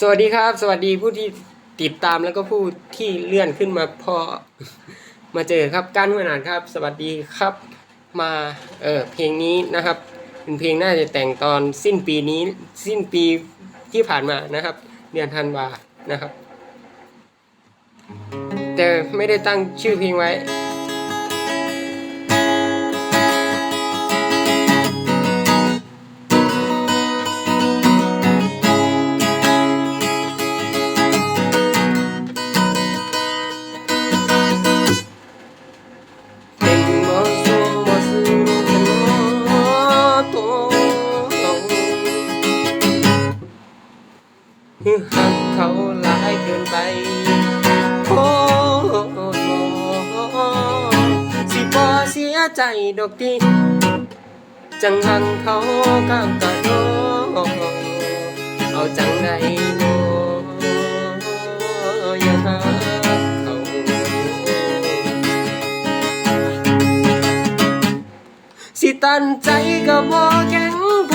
สวัสดีครับ สวัสดีผู้ที่ติดตามแล้วก็ผู้ที่เลื่อนขึ้นมาพอมาเจอครับการหัวหนานครับ สวัสดีครับมาเออเพลงนี้นะครับ เป็นเพลงน่าจะแต่งตอนสิ้นปีนี้ สิ้นปีที่ผ่านมานะครับ เดือนธันวานะครับ แต่ไม่ได้ตั้งชื่อเพลงไว้ คือหักเขาหลายเกินไปโอ้สิบ่เสียใจดอกติจังหังเขาก็กะโดเอาจังใดโนอย่าหักเขาสิตันใจก็บ่แข็งพ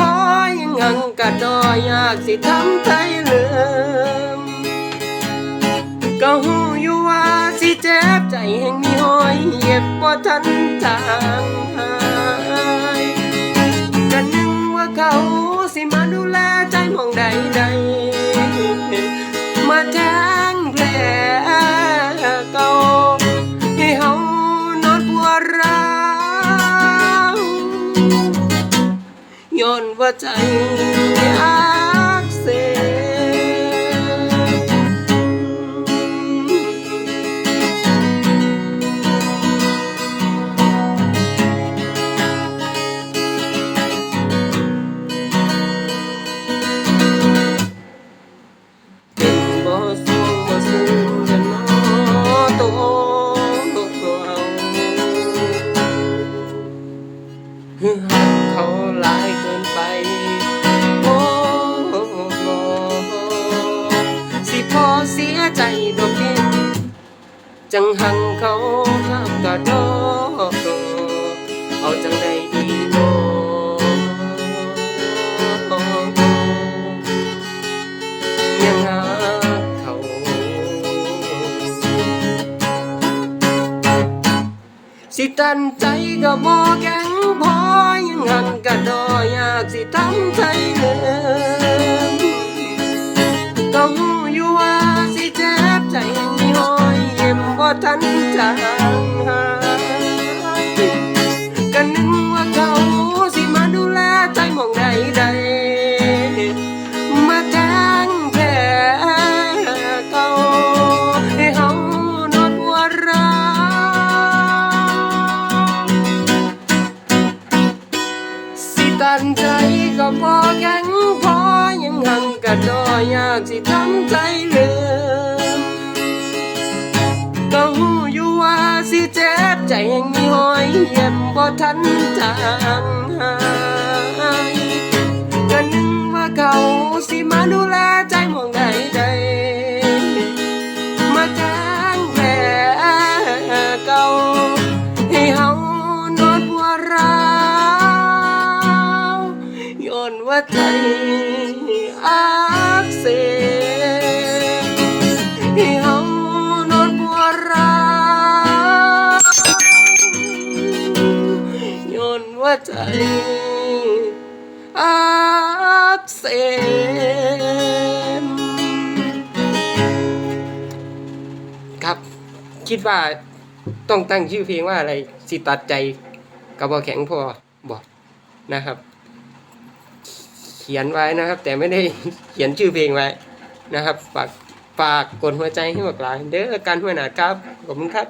ยังหังกะดอยากสิทำใจลืมก็หูอยู่ว่าสิเจ็บใจแห่งมีหอยเย็บบ่ทันทาง อนว่าใจอักเจังหังเขาข้ามกระโดดเอาจังใดดีโนยังหักเขาสิตันใจก็บ่แข็งพอยังหันกะดอยากสิทำใจเลิมันใจก็พอแข็งพอยังหังกะดอยากสิทำใจลืมก็หูอยู่ว่าสิเจ็บใจยังมีหอยเย็บบ่ทันจางหายก็นึกว่าเขาสิมาดูแล อนว่าใจอักเสบให้เฮานอนปวดร้าวย้อนว่าใจอักเสบครับ คิดว่าต้องตั้งชื่อเพลงว่าอะไร สิตัดใจกับบอแข็งพอบอกนะครับ ขียนไว้นะครับ แต่ไม่ได้เขียนชื่อเพลงไว้นะครับ ฝากฝากกดหัวใจให้บอกหลายเด้อการหัวหนาครับขอบคุณครับ